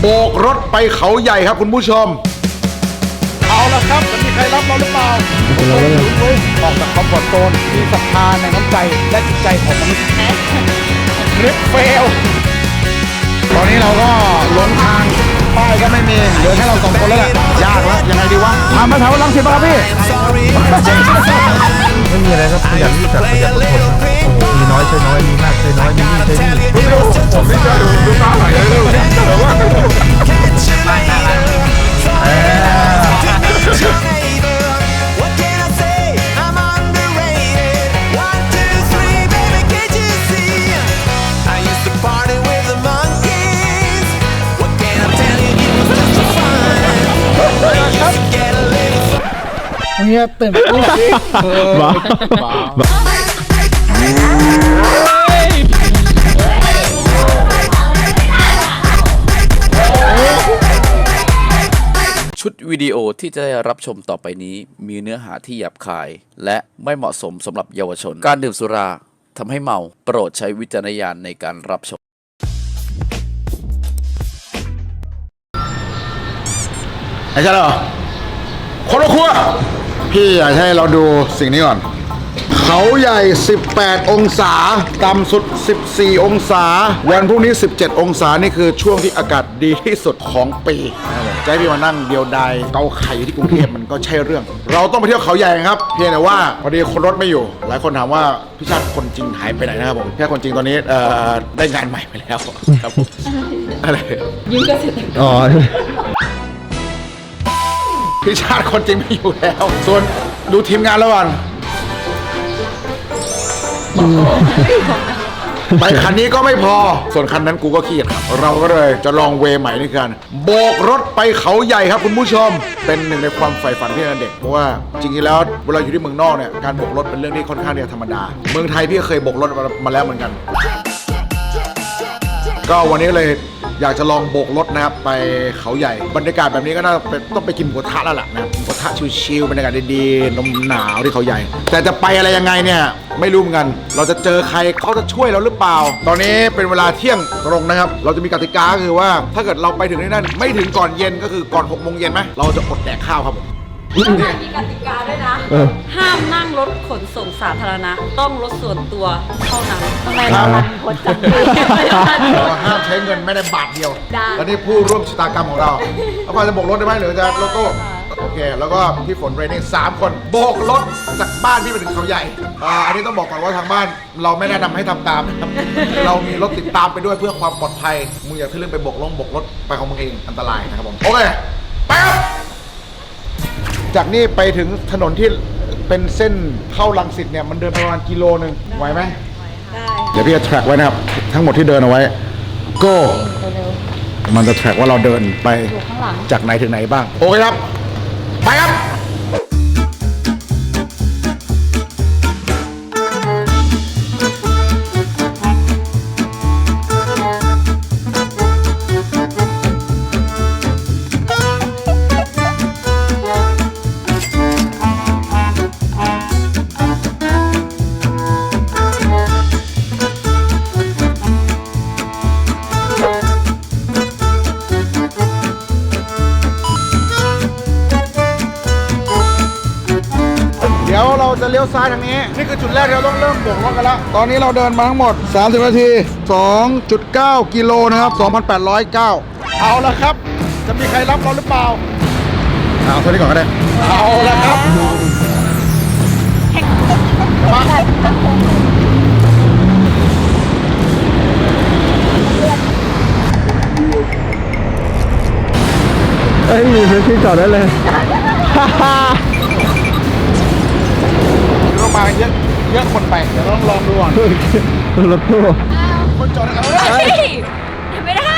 โบกรถไปเขาใหญ่ครับคุณผู้ชม เอาละครับจะมีใครรับเราหรือเปล่าออกจากคอมฟอร์ตโซนมีศรัทธาในน้ำใจและจิตใจของมนุษย์คลิปเฟล ตอนนี้เราก็หลงทางป้ายก็ไม่มีเหลือแค่เราสองคนแล้วแหละยากแล้วยังไงดีวะทำมาแถวลังสิตป่ะครับพี่ ไม่มีอะไรครับขยันรู้จักประหยัดอดทน นะโอ้โหมีน้อยใช้น้อยมีมากใช้น้อยมีนี่ใช้นี่ผมไม่เจอดูตาไหลเลยแต่ว่า What can I say? I'm underrated. One, two, three, baby, can't you see? I used to party with the monkeys. What can I tell you? It was just for fun. I used to get a little เฮียตื่นปุ๊บ ชุดวิดีโอที่จะได้รับชมต่อไปนี้มีเนื้อหาที่หยาบคาย และไม่เหมาะสมสำหรับเยาวชน การดื่มสุราทำให้เมาโปรดใช้วิจารณญาณในการรับชม ไอ้ใช่เหรอคนละครัวพี่อยากให้เราดูสิ่งนี้ก่อน เขาใหญ่ 18 องศา ต่ำสุด 14 องศา วันพรุ่งนี้ 17 องศา นี่คือช่วงที่อากาศดีที่สุดของปีนะครับผมจะให้พี่มานั่งเดียวดายเกาไข่อยู่ที่กรุงเทพมันก็ใช่เรื่อง เราต้องไปเที่ยวเขาใหญ่ครับ เพียงแต่ว่าพอดีคนรถไม่อยู่ หลายคนถามว่าพี่ชาติคนจริงหายไปไหนนะครับผมพี่ชาติคนจริงตอนนี้เอ่อได้งานใหม่ไปแล้วครับผมอะไรอ๋อ พี่ชาติคนจริงไม่อยู่แล้ว ส่วนดูทีมงานแล้วก่อน ไปคันนี้ก็ไม่พอ ส่วนคันนั้นกูก็ขี้เกียจครับ เราก็เลยจะลองเวใหม่นี่กัน โบกรถไปเขาใหญ่ครับคุณผู้ชม เป็นหนึ่งในความใฝ่ฝันพี่ตั้งแต่เด็ก เพราะว่าจริงๆแล้วเวลาอยู่ที่เมืองนอกเนี่ย การโบกรถเป็นเรื่องที่ค่อนข้างที่จะธรรมดา เมืองไทยพี่ก็เคยโบกรถมาแล้วเหมือนกัน ก็วันนี้เลย อยากจะลองโบกรถนะครับไปเขาใหญ่ บรรยากาศแบบนี้ก็น่าเป็นต้องไปกินหมูกระทะแล้วล่ะนะครับหมูกระทะชิวๆบรรยากาศดีๆนมหนาวที่เขาใหญ่ แต่จะไปอะไรยังไงเนี่ยไม่รู้เหมือนกัน เราจะเจอใครเขาจะช่วยเราหรือเปล่า ตอนนี้เป็นเวลาเที่ยงตรงนะครับ เราจะมีกติกาคือว่าถ้าเกิดเราไปถึงที่นั่น ไม่ถึงก่อนเย็นก็คือก่อน6โมงเย็นไหมเราจะอดแดกข้าวครับผม มีกติกาด้วยนะห้ามนั่งรถขนส่งสาธารณะ ต้องรถส่วนตัวเท่านั้นทำไมเราลันพดจังเลยเราห้ามใช้เงินไม่ได้บาทเดียว ได้ และนี่ผู้ร่วมชะตากรรมของเราเอาพาจะโบกรถได้ไหมหรือจะโลโก้โอเค แล้วก็พี่ฝนเรนนี่สามคน โบกรถจากบ้านพี่ไปถึงเขาใหญ่อ่าอันนี้ต้องบอกก่อนว่าทางบ้าน เราไม่แนะนำให้ทำตามนะครับ เรามีรถติดตามไปด้วยเพื่อความปลอดภัยมึงอย่าทะลึ่งไปโบกลงโบกรถไปของมึงเองอันตรายนะครับผมโอเคไปครับ จากนี่ไปถึงถนนที่เป็นเส้นเข้าลังสิตเนี่ยมันเดินประมาณกิโลหนึ่งไหวไหมได้เดี๋ยวพี่จะแทร็กไว้นะครับ ทั้งหมดที่เดินเอาไว้ go มันจะแทร็กว่าเราเดินไปจากไหนถึงไหนบ้าง โอเคครับ ไปครับ ลี้ยวซ้ายทางนี้ นี่คือจุดแรกที่เราต้องเริ่มโบกรถกันแล้ว ตอนนี้เราเดินมาทั้งหมด 30 นาที 2.9 กิโลนะครับ 2,809 เอาละครับ จะมีใครรับเราหรือเปล่า เอาเท่านี้ก่อนก็ได้ เอาละครับมาเอ้ยมีพื้นที่จอดได้เลยเรา มาเยอะเยอะคนไปเดี๋ยวเราต้องลองดูก่อนรถตู้คนจอดนะครับเฮ้ยไม่ได้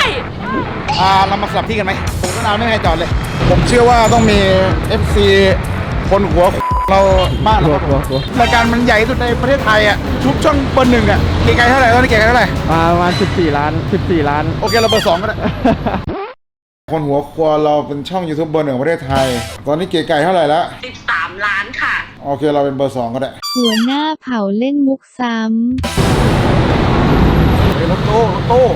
อ่าเรามาสลับที่กันไหมผมก็นานไม่ให้จอดเลย ผมเชื่อว่าต้องมี FC คนหัวเราบ้านเราครับผมรายการมันใหญ่ที่สุดในประเทศไทยอะชุบช่องเบอร์หนึ่งอะเก๋ไก่เท่าไหร่ตอนนี้เก๋ไก่เท่าไหร่ประมาณ14 ล้าน 14 ล้าน โอเคเราเบอร์สองก็ได้คนหัวครัวเราเป็นช่องยูทูบเบอร์หนึ่งของประเทศไทย ตอนนี้เก๋ไก่เท่าไหร่ละ13 ล้านค่ะ โอเคเราเป็นเบอร์สองก็ได้หัวหน้าเผาเล่นมุกซ้ำเฮ้ยรถตู้รถตู้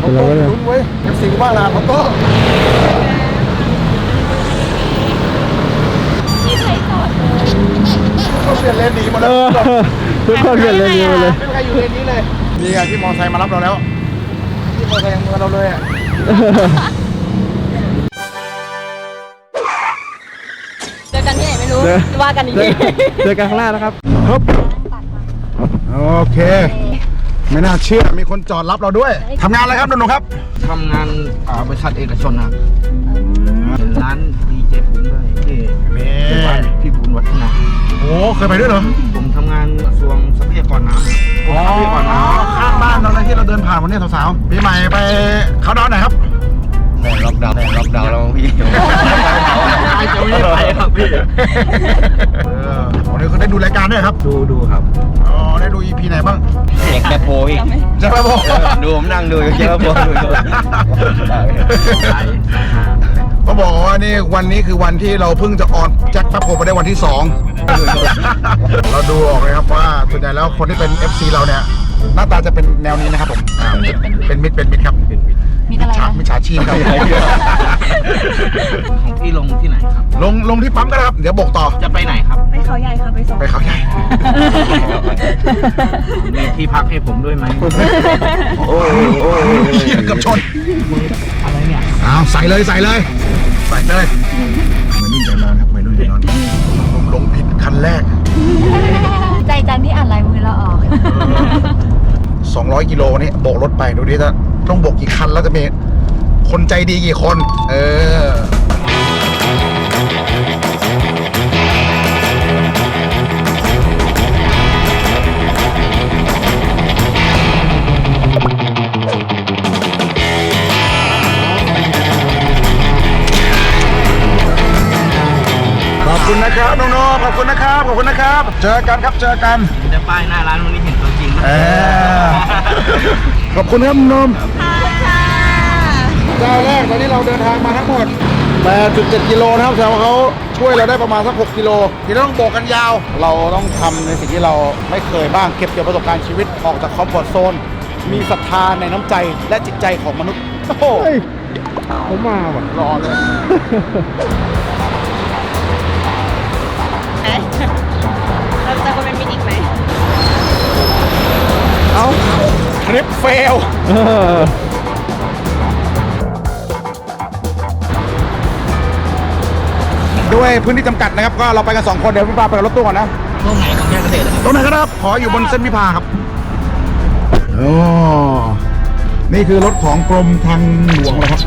เขาโต้ลุ้นเว้ยเอฟซีกูบ้าลาเขาโต้นี่ใครจอดเขาเปลี่ยนเลนหนีหมดเอแล้วอทุกคนเปลี่ยนเลยดีมาเลยไม่มีใครอยู่เลนนี้เลยนี่ไงที่มอไซค์มารับเราแล้วที่มอไซค์ยังมาเราเลยอะ เจอว่ากันอีกเจทีอเจอกันข้างหน้านะครับครับโอเค ไม่น่าเชื่อมีคนจอดรับเราด้วยทำงานอะไรครับหนุ่มๆครับทำงานอ่าบริษัทเอกชนครับเป็นร้านดีเจบุญด้วยที่นี่ที่บ้านพี่บุญวัฒนาโอ้เคยไปด้วยเหรอผมทำงานกระทรวงทรัพยากรน้ำอ๋อทรัพยากรน้ข้างบ้านเราเลยที่เราเดินผ่านวันนี้สาวๆปีใหม่ไปเขาดาวน์ไหนครับำแต่ล็อกดาวน์แต่ล็อกดาวน์แล้วพี่จะไม่ไปครับพี่ เออวันนี้คุณได้ดูรายการด้วยครับ ดูดูครับ อ๋อ ได้ดู EP ไหนบ้างเด็กแคปโพอีกใช่ไหมผมดูผมนั่งดูเยอะโพดูก็บอกว่านี่วันนี้คือวันที่เราเพิ่งจะออนแจ็คแป๊บโพไปได้วันที่สองเราดูออกเลยครับว่าส่วนใหญ่แล้วคนที่เป็น FC เราเนี่ย หน้าตาจะเป็นแนวนี้นะครับผมอ่าเป็นมิดเป็นมิดครับมีอะไรฉานะ มิจฉาชีพครับของพี่ลงที่ไหนครับ ลงลงที่ปั๊มก็ได้ครับ เดี๋ยวบอกต่อ จะไปไหนครับ ไปเขาใหญ่ค่ะ ไปส่งไปเขาใหญ่ มีที่พักให้ผมด้วยไหมโอ้โหเกับชน อะไรเนี่ย เอาใส่เลยใส่เลย ใส่เลยไม่รุ่นใจนอนครับไม่รุ่นใจนอนลงลงผิดคันแรก ใจจันที่อ่านลายมือเราออก 200 กิโลนนี้โบกรถไปดูดิจะต้องโบกกี่คันแล้วจะมีคนใจดีกี่คน เออขอบคุณนะครับน้องๆขอบคุณนะครับ ขอบคุณนะครับ เจอกันครับ เจอกันแต่ป้ายหน้าร้านวันนี้เห็น เออขอบคุณครับนมเจ้าแรกตอนนี้เราเดินทางมาทั้งหมด 8.7 กิโลนะครับแต่ว่าเขาช่วยเราได้ประมาณสัก 6 กิโล ทีนี้ต้องโบกกันยาว เราต้องทำในสิ่งที่เราไม่เคยบ้าง เก็บเกี่ยวประสบการณ์ชีวิตออกจากคอมฟอร์ทโซน มีศรัทธาในน้ำใจและจิตใจของมนุษย์ โอ้โหเฮ้ยเขามาว่ะ รอเลย เราจะคนเป็นมินิกไหม เอ้าทริปเฟลเออด้วยพื้นที่จำกัดนะครับ ก็เราไปกัน 2 คนเดี๋ยวพี่ปาไปกับรถตู้ก่อนนะตรงไหนของแยกเกษตรครับตรงไหนก็ได้ครับขออยู่บนเส้นพิพาครับโอ้นี่คือรถของกรมทางหลวงนะครับ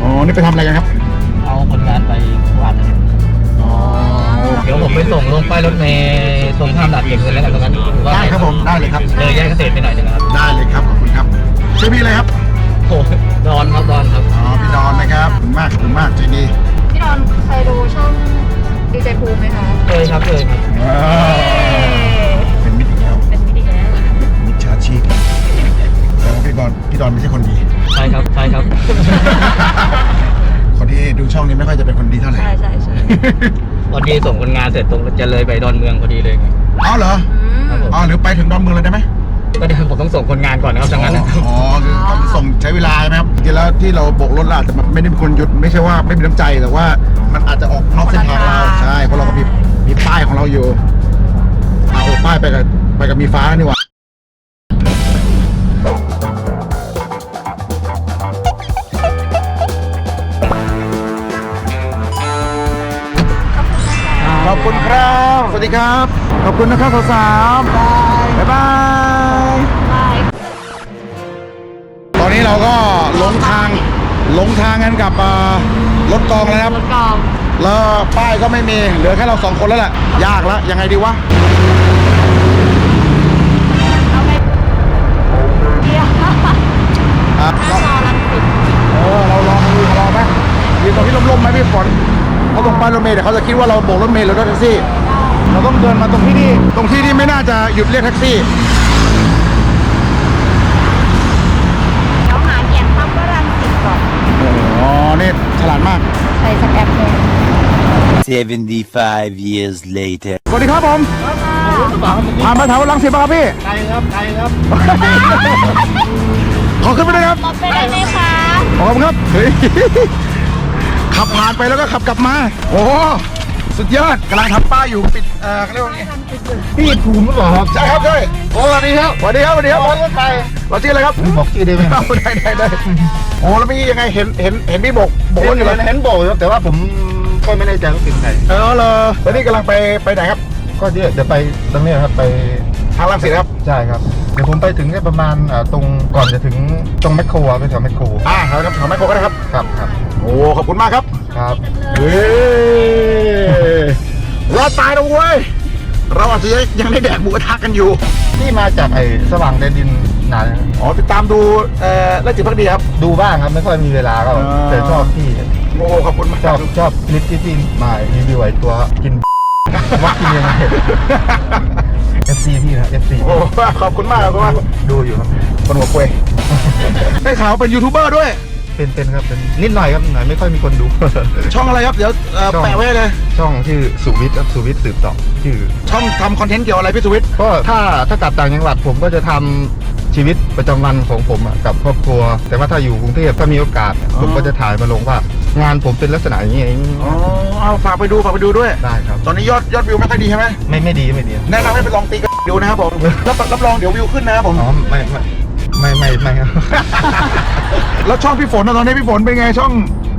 อ๋อนี่ไปทำอะไรกันครับ เดี๋ยวผมไปส่งลงป้ายรถเมล์ตรงข้ามด่านเก็บเงินแล้วกันตรงนั้นหอว่าได้ครับผมได้เลยครับ เลยแยกเกษตรไปหน่อยหนึงนะครับได้เลยครับขอบคุณครับชื่อพี่อะไรครับโอ้ดอนครับดอนครับ อ๋อพี่ดอนนะครับขอบคุณมากขอบคุณมากใจดีพี่ดอนเคยดูช่องดีเจภูมิไหมคะเคยครับเคยครับ ว้าวเป็นมิตรอีกแล้วเป็นมินิกแล้วมิจฉาชีพแต่ว่าพี่ดอนพี่ดอนไม่ใช่คนดี ใช่ครับใช่ครับ คนที่ดูช่องนี้ไม่ค่อยจะเป็นคนดีเท่าไหร่ ใช่ใช่ใช่ พอดีส่งคนงานเสร็จตรงจะเลยไปดอนเมืองพอดีเลยไงอ๋อเหรอครับผมอ๋อหรือไปถึงดอนเมืองเลยได้ไหมก็เดี๋ยวผมต้องส่งคนงานก่อนนะครับดังนั้นนะอ๋อคือต้องส่งใช้เวลาใช่ไหมครับจริงๆแล้วที่เราโบกรถเราอาจจะไม่ได้เป็นคนหยุดไม่ใช่ว่าไม่มีน้ำใจแต่ว่ามันอาจจะออกนอกเส้นทางเราใช่เพราะเราก็มีมีป้ายของเราอยู่เอาป้ายไปกับไปกับมีฟ้านี่หว่า สวัสดีครับ ขอบคุณนะครับสาวๆบ๊ายบายตอนนี้เราก็หลงทางหลงทางกันกับเอ่อรถกองแล้วนะครับ รถกอง แล้วป้ายก็ไม่มีเหลือแค่เราสองคนแล้วแหละยากแล้วยังไงดีวะเอาไปเดียวอะหน้าเราจอรังสิตเออเราลองดูลองไหมยืนตรงที่ร่มๆไหมพี่ฝนเขาตรงป้ายรถเมล์เดี๋ยวเขาจะคิดว่าเราโบกรถเมล์หรือรถแท็กซี่ เราต้องเดินมาตรงที่นี่ตรงที่ที่ไม่น่าจะหยุดเรียกแท็กซี่เดี๋ยวหาเขียนคำว่ารังสิตก่อนอ๋อนี่ฉลาดมาก ใส่สักแอปเลย75 years later. สวัสดีครับผมผ่านมาแถวลังสิตป่ะครับพี่ใครครับใครครับผขอขึ้นไปเลยครับไปได้ไหมคะขอบคุณครับเฮ้ยขับผ่านไปแล้วก็ขับกลับมา โอ้ สุดยอดกำลังทำป้ายอยู่ปิดเอ่อเขาเรียกว่าไงพี่ภูมิเหรอครับใช่ครับใช่โอ้สวัสดีครับสวัสดีครับสวัสดีครับรถไปเราชื่ออะไรครับบอกชื่อได้ไหมได้ได้ได้โอ้แล้วพี่ยังไงเห็นเห็นเห็นพี่บกบกรถอยู่เลยเห็นโบครับแต่ว่าผมก็ไม่แน่ใจว่าเป็นใครเออเหรอแล้วนี่กำลังไปไปไหนครับ ก็เดี๋ยวเดี๋ยวไปตรงเนี้ยครับไปทางลังสิตครับใช่ครับเดี๋ยวผมไปถึงเนี่ยประมาณอ่าตรงก่อนจะถึงตรงแมคโครอะไปแถวแมคโครอ่าแถวแถวแมคโครก็ได้ครับครับครับ โอ้ขอบคุณมากครับครับเฮ้ยรอดตายแล้วเว้ยเราอาจจะยังได้แดกหมูกระทะกันอยู่ นี่มาจากไอ้สว่างแดนดินนานยังอ๋อติดตามดูเอ่อและจิตพักดีครับ ดูบ้างครับไม่ค่อยมีเวลาก็อ่าแต่ชอบที่โอ้ขอบคุณมากชอบชอบคลิปที่พี่มารีวิวไอ้ตัวกินว่ากินยังไง FC พี่นะ FC โอ้ขอบคุณมากขอบคุณมากดูอยู่ครับคนหัวควยได้ข่าวเป็นยูทูบเบอร์ด้วย เป็นเป็นครับเป็นนิดหน่อยครับหน่อยไม่ค่อยมีคนดู ช่องอะไรครับ เดี๋ยวเอ่อช่อง แปะไว้เลย ช่องชื่อสุวิทย์ครับสุวิทย์สืบต่อชื่อ ช่องทำคอนเทนต์เกี่ยวอะไรพี่สุวิทย์ ก็ถ้าถ้ากลับต่างจังหวัดผมก็จะทำชีวิตประจำวันของผมอะกับครอบครัว แต่ว่าถ้าอยู่กรุงเทพถ้ามีโอกาสผมก็จะถ่ายมาลงว่า งานผมเป็นลักษณะอย่างนี้อย่างนี้อ๋อเอาฝากไปดูฝากไปดูด้วย ได้ครับ ตอนนี้ยอดยอดวิวไม่ค่อยดีใช่ไหมไม่ไม่ดีไม่ดีแนะนำให้ไปลองตีกันดูนะครับผมรับรับรองเดี๋ยววิวขึ้นนะครับผม อ๋อไม่ไม่ ไม่ไม่ไม่ครับ แล้วช่องพี่ฝนนะตอนนี้พี่ฝนเป็นไงช่อง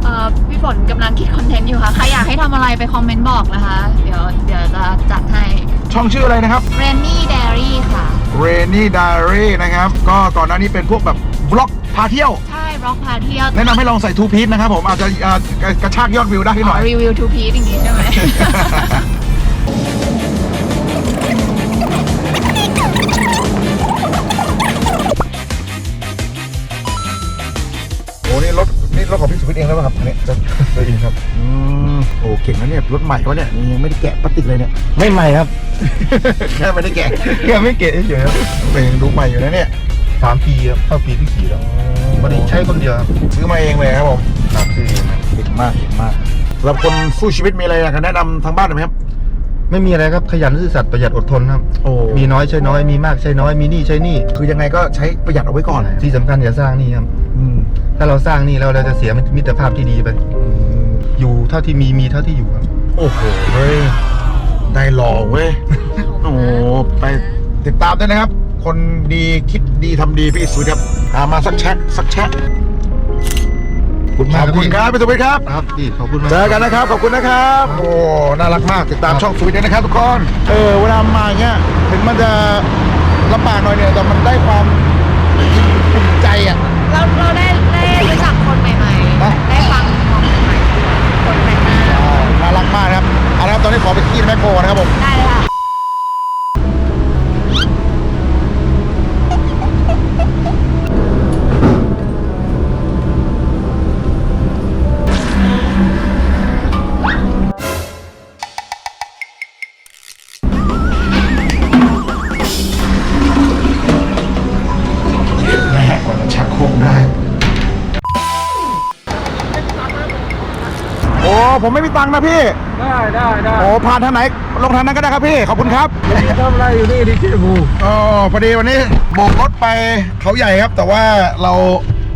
เอ่อพี่ฝนกำลังคิดคอนเทนต์อยู่ค่ะ ใครอยากให้ทำอะไรไปคอมเมนต์บอกนะคะ เดี๋ยวเดี๋ยวจะจัดให้ช่องชื่ออะไรนะครับ Rainy Dairy ค่ะ Rainy Diary นะครับ ก็ก่อนหน้านี้เป็นพวกแบบบล็อกพาเที่ยว ใช่บล็อกพาเที่ยวแนะนำให้ลองใส่ทูพีทนะครับผมอาจจะเอ่อกระกระชากยอดวิวได้ขึ้นหน่อย รีวิวทูพีซอย่างงี้ใช่ไหม นี่รถนี่รถของพี่สุวิทย์เองแล้วป่ะครับอันนี้รถตัวเองครับอืมโอ้เก่งนะเนี่ยรถใหม่วะเนี่ยยังไม่ได้แกะพลาสติกเลยเนี่ยไม่ใหม่ครับ แค่ไม่ได้แกะแค่ไม่เก๋เฉยๆครับเองดูใหม่อยู่นะเนี่ยสามปีครับเข้าปีที่สี่แล้ววันนี้ใช้คนเดียวครับซื้อมาเองเลยครับผมครับซื้อเองครับเก่งมากเก่งมากสำหรับคนสู้ชีวิตมีอะไรอยากจะแนะนำทางบ้านหน่อยไหมครับ ไม่มีอะไรครับขยันซื่อสัตย์ประหยัดอดทนครับ โอ้ มีน้อยใช้น้อยมีมากใช้น้อยมีหนี้ใช้หนี้คือยังไงก็ใช้ประหยัดเอาไว้ก่อนที่สำคัญอย่าสร้างหนี้ครับอืม ถ้าเราสร้างหนี้แล้วเราจะเสียมิตรภาพที่ดีไป อยู่เท่าที่มีมีเท่าที่อยู่ครับ โอ้โหเว้ยได้หล่อเว้ย โอ้โหไปติดตามด้วยนะครับ คนดีคิดดีทำดีพี่สุวิทย์ครับตามมาสักแชะสักแชะขอบคุณขมากอบคุณครับพี่สุวิทย์ครับ ครับพี่ขอบคุณมาก เจอกันนะครับ ขอบคุณนะครับ โอ้ น่ารักมาก ติดตามช่องสวิตด้วยนะครับทุกคน เออ เวลามาอย่างเงี้ย ถึงมันจะลำบากหน่อยเนี่ย แต่มันได้ความภูมิใจอะ เราเราได้ ได้ พี่ ได้ได้ได้โอ้ผ่านทางไหนลงทางนั้นก็ได้ครับพี่ ขอบคุณครับทำอะไรอยู่นี่ดีเจบูอ๋อพอดีวันนี้โบกรถไปเขาใหญ่ครับ แต่ว่าเรา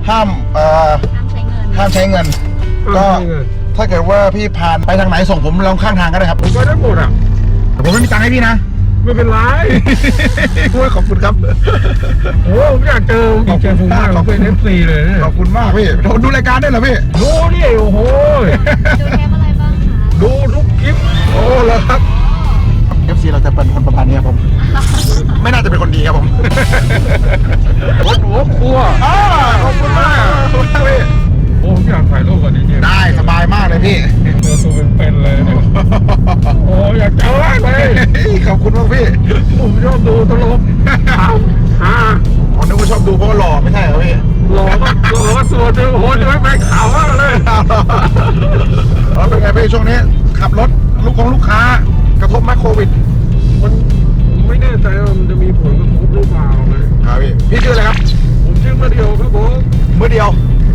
ห้ามเอ่อห้ามใช้เงินห้ามใช้เงินก็ถ้าเกิดว่าพี่ผ่านไปทางไหนส่งผมลงข้างทางก็ได้ครับผมก็ได้หมดอะแต่ผมไม่มีตังค์ให้พี่นะไม่เป็นไรโอ้ยขอบคุณครับ โอ้ผมอยากเจอดีเจบูมากเราเป็นเอฟซีเลยเนี่ยขอบคุณมากพี่โทรดูรายการได้เหรอพี่ ดูนี่โอ้โห ดูเทปอะไรบ้างคะดูทุกคลิปโอ้แล้วครับ FC เราจะเป็นคนประมาณนี้ครับผม ไม่น่าจะเป็นคนดีครับผมรถหัวครัวอ่าขอบคุณมากขอบคุณมากพี่โอ้ผมอยากถ่ายรูปกับดีเจได้สบายมากเลยพี่เจอตัวเป็นๆเลยเนี่ยโอ้อยากเจอมากเลยขอบคุณมากพี่ผมชอบดูตลก ฮ่าผมนึกว่าชอบดูเพราะว่าหล่อไม่ใช่เหรอพี่หล่อก็หล่อก็ส่วนหนึ่งโอ้โหจะไม่ไปข่าวมากเลยแล้วเป็นไงพี่ช่วงนี้ ขับรถลูกของลูกค้ากระทบไหมโควิดมันไม่แน่ใจว่ามันจะมีผลกระทบหรือเปล่าเลยครับพี่พี่ชื่ออะไรครับ ผมชื่อมาเดียวครับผมเมื่อเดียว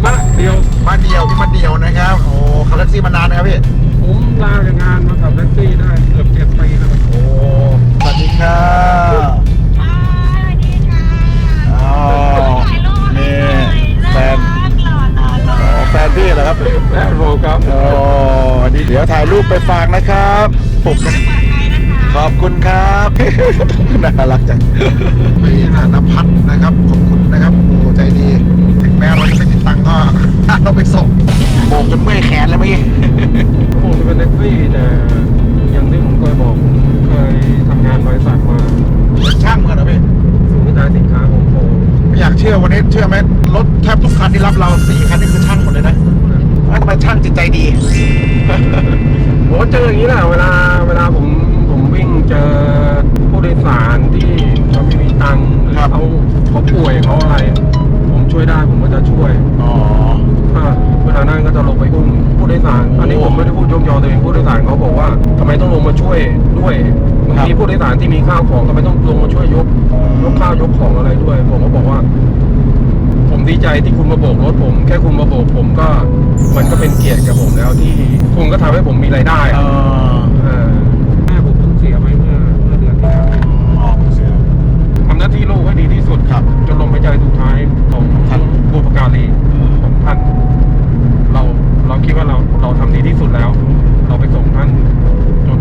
มะเดียวมาเดียวพี่มาเดียวนะครับโอ้ขับแท็กซี่มานานนะครับพี่ผมลาจากงานมาขับแท็กซี่ได้เกือบเจ็ดปีแล้ว รูปไปฝากนะครับผมขอบคุณครับ น่ารักจังนี่นะนภัทรนะครับ ขอบคุณนะครับโอ้ใจดี ถึงแม้เราจะไม่ติดตังค์ก็เราไปส่งโบกจนเมื่อยแขนเลยเมื่อกี้ผมจะเป็นแท็กซี่แต่อย่างที่ผมเคยบอกผมเคยทำงานบริษัทมาเป็นช่างเหมือนกันเหรอพี่ศูนย์กระจายสินค้าของผมไม่อยากเชื่อวันนี้เชื่อไหมรถแทบทุกคันที่รับเราสี่คันนี่คือช่างหมดเลยนะแล้วทำไมช่างจิตใจดี ผมก็เจออย่างนี้แหละเวลาเวลาผมผมวิ่งเจอผู้โดยสารที่เขาไม่มีตังค์หรือครับเขาเขาป่วยเขาอะไร ผมช่วยได้ผมก็จะช่วยอ๋อถ้าเวลานั้นก็จะลงไปอุ้มผู้โดยสาร อันนี้ผมไม่ได้พูดยกยอตัวเองผู้โดยสารเขาบอกว่าทำไมต้องลงมาช่วยด้วยบางทีผู้โดยสารที่มีข้าวของทำไมต้องลงมาช่วยยกยกข้าวยกของอะไรด้วย ผมก็บอกว่าผม ดีใจที่คุณมาโบกรถผม แค่คุณมาโบกผมก็มันก็เป็นเกียรติกับผมแล้วที่คุณก็ทำให้ผมมีรายได้เออะอเออแม่ผมเพิ่งเสียไปเมื่อเมื่อเดือนที่แล้วออกเสีย ทำหน้าที่ลูกให้ดีที่สุดครับ จนลมหายใจสุดท้ายของครับ บุพการีของท่าน เราเราคิดว่าเราเราทำดีที่สุดแล้ว เราไปส่งท่านจน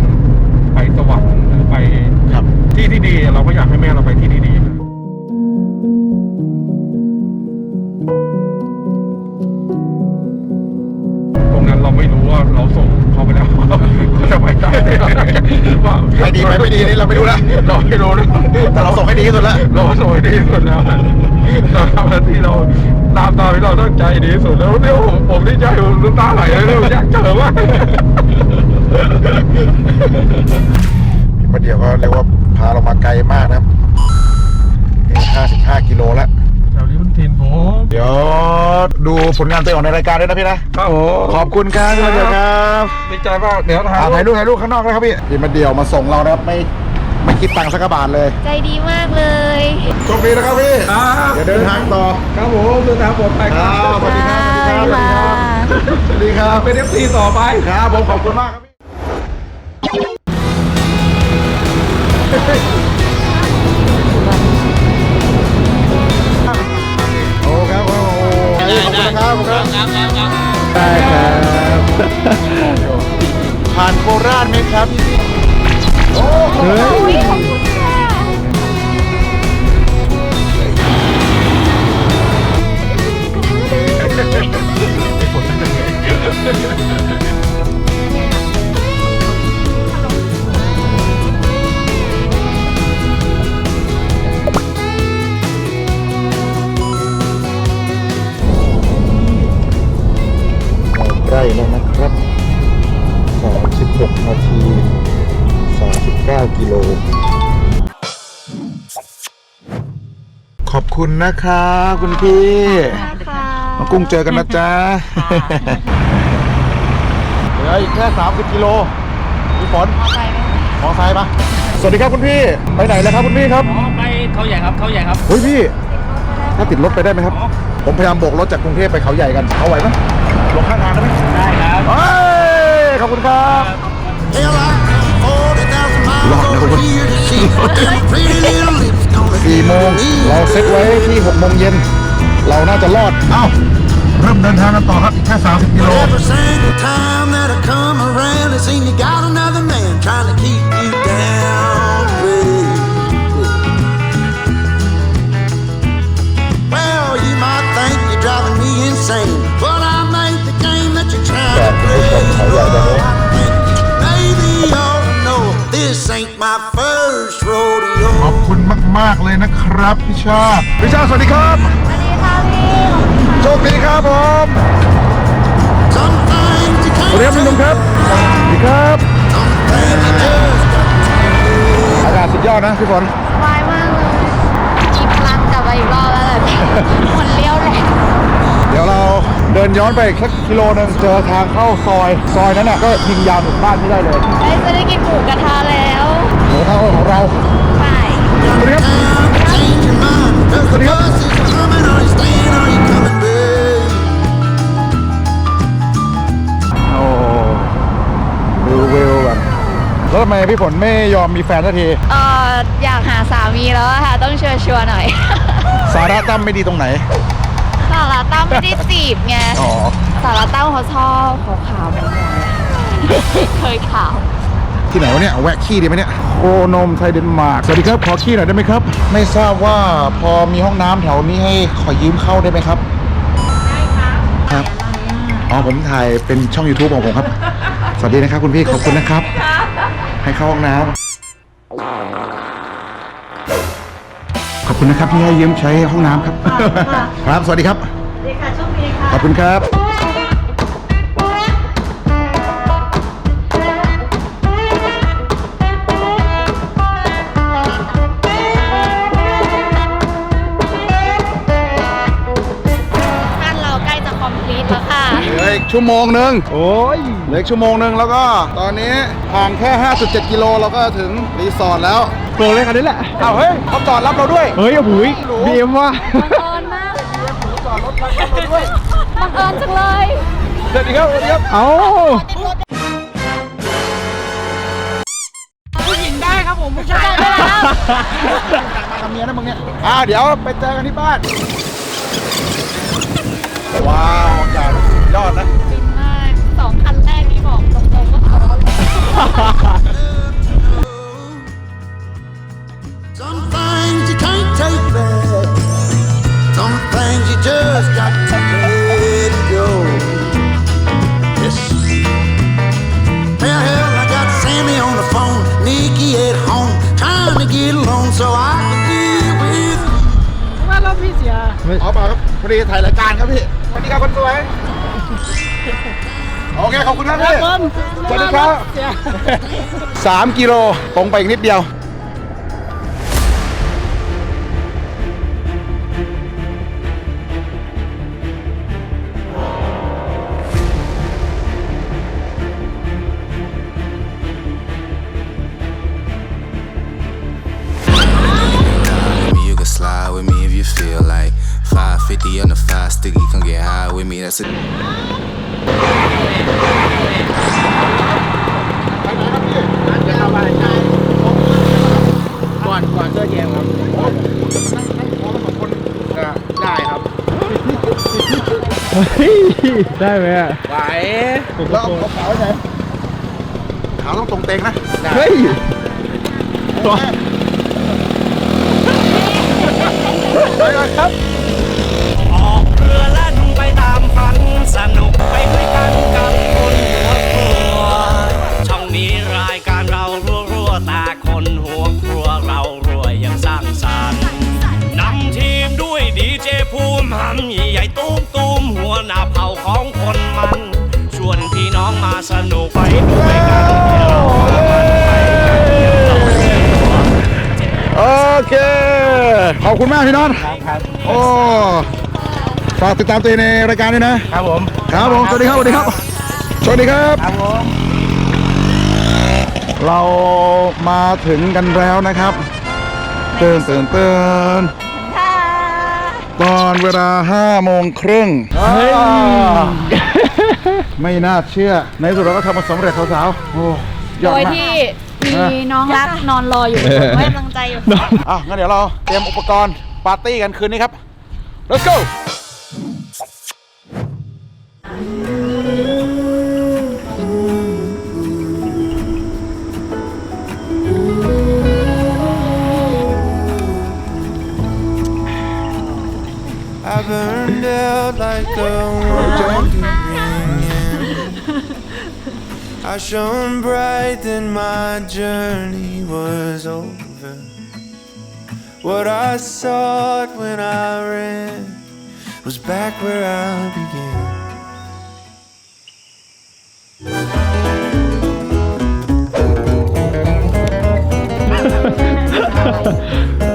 ไปสวรรค์หรือไปครับ ที่ที่ดี เราก็อยากให้แม่เราไปที่ที่ดี รงนั้นเราไม่รู้ว่าเราส่งเขาไปแล้วเขาจะไปได้ว่าไปดีไปไม่ดีนี่เราไม่รู้แล้วเราไม่รู้นะแต่เราส่งให้ดีที่สุดแล้วเราส่งให้ดีที่สุดแล้วเราทำหน้าที่เราตามตามที่เราตั้งใจดีที่สุดแล้วเนี่ยผมผมดีใจผมน้ำตาไหลเลยเนี่ยผมอยากเจอมากประเดี๋ยวก็เรียกว่าพาเรามาไกลมากนะครับนี่55 กิโลแล้วแถวนี้มันทินผมเดี๋ยวดูผลงานตัวเองในรายการด้วยนะพี่นะครับผมขอบคุณครับพี่มาเดียวครับดีใจมากเดี๋ยวถ่ายอ่าถ่ายรูปถ่ายรูปข้างนอกนะครับพี่พี่มาเดียวมาส่งเรานะครับไม่ไม่คิดตังค์สักกระบาทเลยใจดีมากเลย โชคดีนะครับพี่เดี๋ยวเดินทางต่อครับผมเดินทางปลอดภัยคครัรับบสวัสดีครับสวัสดีครับสวัสดีครับเป็นเอฟซีต่อไป ครับผมขอบคุณมากครับพี่ คุณนะครับขอบคุณครับได้ครับผ่านโคราชไหมครับพี่เฮ้ย คุณนะครับคุณพี่น้องกุ้งเจอกันนะจ๊ะเหลืออีกแค่30กิโลพี่ฝนมอไซค์ปะสวัสดีครับคุณพี่ ไปไหนแล้วครับคุณพี่ครับไปเขาใหญ่ครับเขาใหญ่ครับเฮ้ยพี่ ถ้าติดรถไปได้ไหมครับ ผมพยายามโบกรถจากกรุงเทพไปเขาใหญ่กันเขาไหวไหมลงข้างทางได้ไหมได้ครับเฮ้ยขอบคุณครับรอดนะทุกคน สี่โมงเราเซ็ตไว้ที่หกโมงเย็น เราน่าจะรอด เอ้า เริ่มเดินทางกันต่อครับ อีกแค่30กิโล Every single time that I come around, it seems you got another man trying to keep you down, baby. Well, you might think you're driving me insane, but I made the game that you're trying to play. มากๆเลยนะครับพี่ชาติพี่ชาติสวัสดีครับ สวัสดีค่ะพี่โชคดีครับผม Some things you สวัสดีครับ can't พี่หนุ่มครับสวัสดีครับ some things you just got อากาศสุดยอดนะพี่ฝนสบายมากเลยมีพลังกลับมาอีกรอบแล้วแหละพี่หมดเลี้ยวแหละเดี๋ยวเราเดินย้อนไปอีกสักกิโลหนึงเจอทางเข้าซอย ซอยนั้นน่ะก็ยิงยาวถึงบ้านไม่ได้เลยได้จะได้กินหมูกระทะแล้ว หมูทางของเรา โอ้ดูวิวแบบแล้วทำไมพี่ฝนไม่ยอมมีแฟนสักทีเอ่ออยากหาสามีแล้วอะค่ะ ต้องเชิญชวนหน่อย สาระตั้มไม่ดีตรงไหน สาระตั้มไม่ได้จีบไง อ๋อ สาระตั้มเขาชอบขาวๆหน่อยๆเคยขาว ที่ไหนวะเนี่ยแวะขี้ดีไหมเนี่ยโคนมไทยเดนมาร์กสวัสดีครับขอขี้หน่อยได้ไหมครับ ไม่ทราบว่าพอมีห้องน้ำแถวนี้ให้ขอยืมเข้าได้ไหมครับได้ครับ อ๋อผมถ่ายเป็นช่อง YouTube ของผมครับ สวัสดีนะครับคุณพี่ขอบคุณนะครับ ให้เข้าห้องน้ำขอบคุณนะครับที่ให้ยืมใช้ห้องน้ำครับ ครับสวัสดีครับ ดีค่ะโชคดีค่ะ ขอบคุณครับ ชั่วโมงหนึ่งโอ้ยเหลืออีกชั่วโมงหนึ่งแล้วก็ตอนนี้ห่างแค่ 5.7 กิโลเราก็ถึงรีสอร์ทแล้วโปรเลยคันนี้แหละอ้าวเฮ้ยเขาจอดรับเราด้วยเฮ้ยโอ้โหยบีมว่ะบังเอิญมากบังเอิญจังเลยสวัสดีครับสวัสดีครับเอ้าทำเมียนะมึงเนี่ยอ่าเดี๋ยวไปเจอกันที่บ้านว้าวอากาศสุด ยอดนะฟินมากสองคันแรกนี่บอกตรงๆว่าท้อเลย Some things you can't take back. Some things you just got to let go. Yes. Well, hell, I got Sammy on the phone, Nikki at home, trying to get along so I can deal with. เอาเปล่าครับพอดีถ่ายรายการครับพี่สวัสดีครับคนสวย โอเค ขอบคุณครับพี่ สวัสดีครับ สามกิโลตรงไปอีกนิดเดียว ได้ไหมอะแล้วเอาเอาขาไว้ไหนขาต้องตรงเตงนะเฮ้ยตัวไปเลยครับ องคนมัน ชวนพี่น้องมาสนุกไปด้วยกันให้เรามามันไปกันโอเค ขอบคุณมากพี่นอนโอ้ฝากติดตามตัวเองในรายการด้วยนะ ครับผมครับผม สวัสดีครับ สวัสดีครับ สวัสดีครับ ครับผมเรามาถึงกันแล้วนะครับเตือนเตือนเตือน ตอนเวลา5โมงครึ่งเฮ้ยไม่น่าเชื่อ ในที่สุดเราก็ทำมาสำเร็จสาวๆโอ้ยโดอดยมากที่มีน้องรักนอนรออยู่ให้กำลังใจอยู่ อะงั้นเดี๋ยวเราเตรียมอุปกรณ์ปาร์ตี้กันคืนนี้ครับ let's go felt like a I shone bright, then my journey was over. What I sought when I ran was back where I began.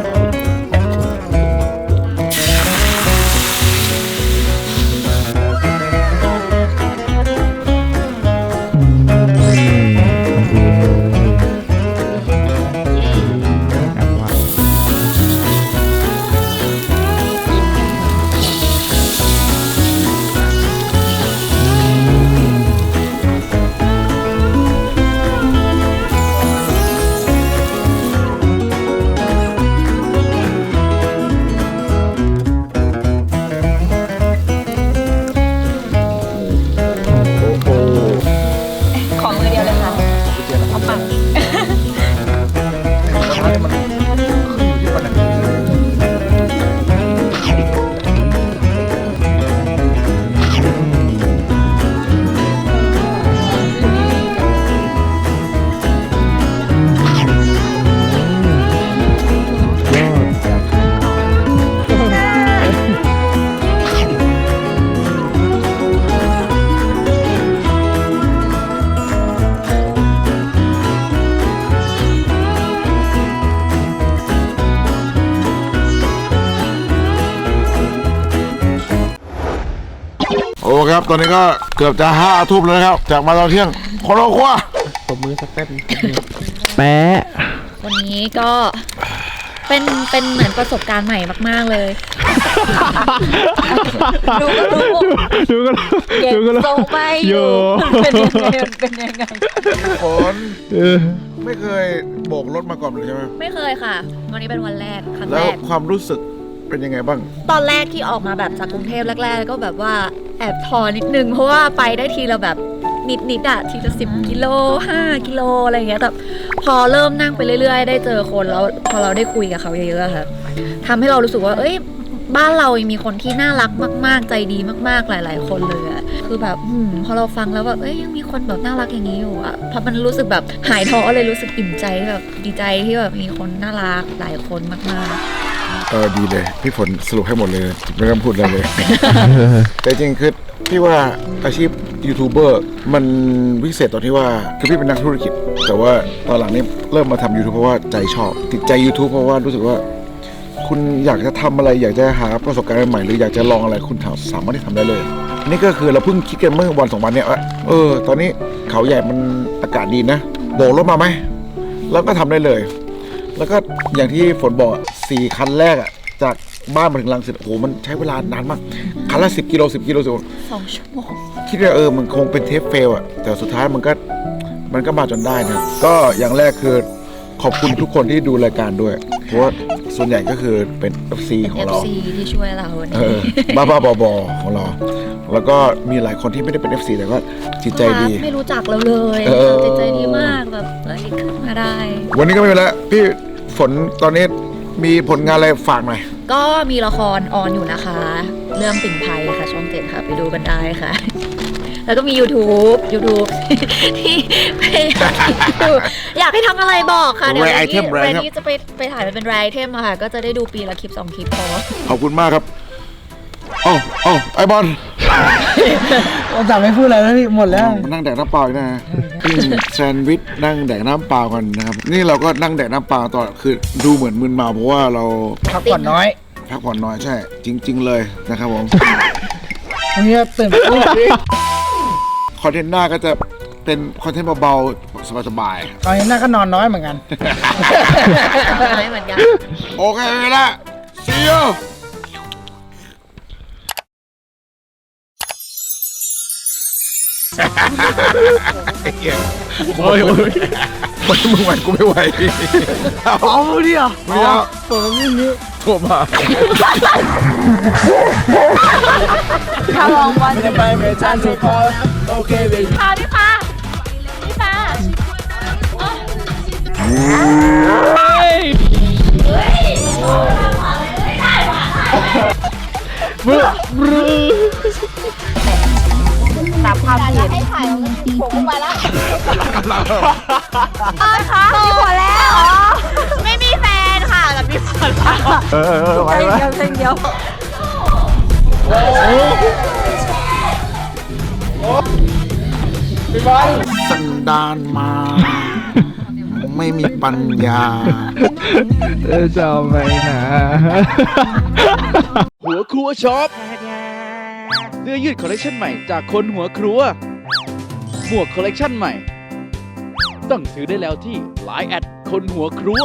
ตอนนี้ก็เกือบจะห้าทุ่มแล้วนะครับ จากมาตอนเที่ยงคนละครัวแปะวันนี้ก็เป็นเป็นเหมือนประสบการณ์ใหม่มาก ๆ เลย ดูก็รู้ดูกันเก็บดูกันทรงไปอยู่เป็นยังไงเป็นยังไงฝนเออไม่เคยโบกรถมาก่อนเลยใช่ไหมไม่เคยค่ะ วันนี้เป็นวันแรกครั้งแล้แรวกความรู้สึก เป็นยังไงบ้าง ตอนแรกที่ออกมาแบบจากกรุงเทพแรก ๆ ก็แบบว่าแอบทอนิดนึง เพราะว่าไปได้ทีละแบบนิดนิดๆอะทีละสิบกิโลห้ากิโลอะไรอย่างเงี้ยแต่พอเริ่มนั่งไปเรื่อย ๆ ได้เจอคนแล้วพอเราได้คุยกับเขาเยอะๆอะค่ะทำให้เรารู้สึกว่า เอ้ยบ้านเรายังมีคนที่น่ารักมาก ๆ ใจดีมาก ๆ หลาย ๆ คนเลยอะคือแบบอืมพอเราฟังแล้วแบบเอ้ยยังมีคนแบบน่ารักอย่างนี้อยู่อะพอมันรู้สึกแบบหายท้อเลยรู้สึกอิ่มใจแบบดีใจที่แบบมีคนน่ารักหลายคนมาก ๆ เออดีเลยพี่ฝนสรุปให้หมดเลยไม่ต้องพูดอะไรเลย แต่จริงคือพี่ว่าอาชีพยูทูบเบอร์มันวิเศษตรงที่ว่าคือพี่เป็นนักธุรกิจ แต่ว่าตอนหลังนี้เริ่มมาทำ YouTube เพราะว่าใจชอบ ติดใจ YouTube เพราะว่ารู้สึกว่า คุณอยากจะทำอะไรอยากจะหาประสบการณ์ใหม่ๆหรืออยากจะลองอะไรคุณทำสามารถที่ทำได้เลย นี่ก็คือเราเพิ่งคิดกันเมื่อวันสองวันเนี่ยว่าเออ ตอนนี้เขาใหญ่มันอากาศดีนะโบกรถมาไหมแล้วก็ทำได้เลย แล้วก็อย่างที่ฝนบอกอะสี่คันแรกอะจากบ้านมาถึงลังสิตโอ้โหมันใช้เวลานานมาก คันละสิบกิโลสิบกิโลสิสองชั่วโมงคิดว่าเออมันคงเป็นเทปเฟลอะแต่สุดท้ายมันก็มันก็มาจนได้นะก็อย่างแรกคือขอบคุณทุกคนที่ดูรายการด้วย เพราะว่าส่วนใหญ่ก็คือเป็น FC ของเรา FC ที่ช่วยเราวันเอนี้อบ้าบ้าบอบอๆของเรา แล้วก็มีหลายคนที่ไม่ได้เป็น FC แต่ก็จิตใจดี ไม่รู้จักเราเลยเออจิตใจดีมากแบบเอ้ยขึ้นมาได้ วันนี้ก็ไม่เป็นไรพี่ ฝนตอนนี้มีผลงานอะไรฝากหน่อย ก็มีละครออนอยู่นะคะ เรื่องปิ่นไพค่ะ ช่องเจ็ดค่ะ ไปดูกันได้ค่ะ แล้วก็มี YouTube YouTube ที่พยายามดูอยากให้ทำอะไรบอกค่ะ เดี๋ยว Rare วัน item นี้ Rare วัน item นี้จะไปไปถ่ายมันเป็นรายเทมอะค่ะ ก็จะได้ดูปีละคลิปสองคลิปพอ ขอบคุณมากครับ โอ้โอ้ไอบอลเราจับไม่พูดอะไรแล้วพี่หมดแล้วมานั่งแดกน้ำเปล่าอีกนะกินแซนด์วิชนั่งแดกน้ำเปล่ากันนะครับ นี่เราก็นั่งแดกน้ำเปล่าตลอดคือดูเหมือนมึนเมาเพราะว่าเราพักผ่อนน้อยพักผ่อนน้อยใช่ จริง ๆ เลยนะครับผมวันนี้ตื่นคอนเทนต์หน้าก็จะเป็นคอนเทนต์เบาๆสบายตอนนี้น่าก็นอนน้อยเหมือนกันไม่เหมือนกันๆโอเคละ see you โอ้ยไม่มึงไหวกูไม่ไหวเอาเอาดิอะไม่เอาเปิดนี่นี้โทรมาถ้าลองวันจะไปเมจันทุกคนโอเคเว้ยค่ะพี่ฟ้าพี่ เออค่ะมีผัวแล้วไม่มีแฟนค่ะแต่มีแฟนเออเออไหวเพลงไหมเดียวเพลงเดียวสันดานมา ไม่มีปัญญา เออจะเอาไปนะ หัวครัวช็อปเสื้อยืดคอลเลคชันใหม่จากคนหัวครัว หมวกคอลเลคชันใหม่ ต้องซื้อได้แล้วที่ไลน์แอดคนหัวครัว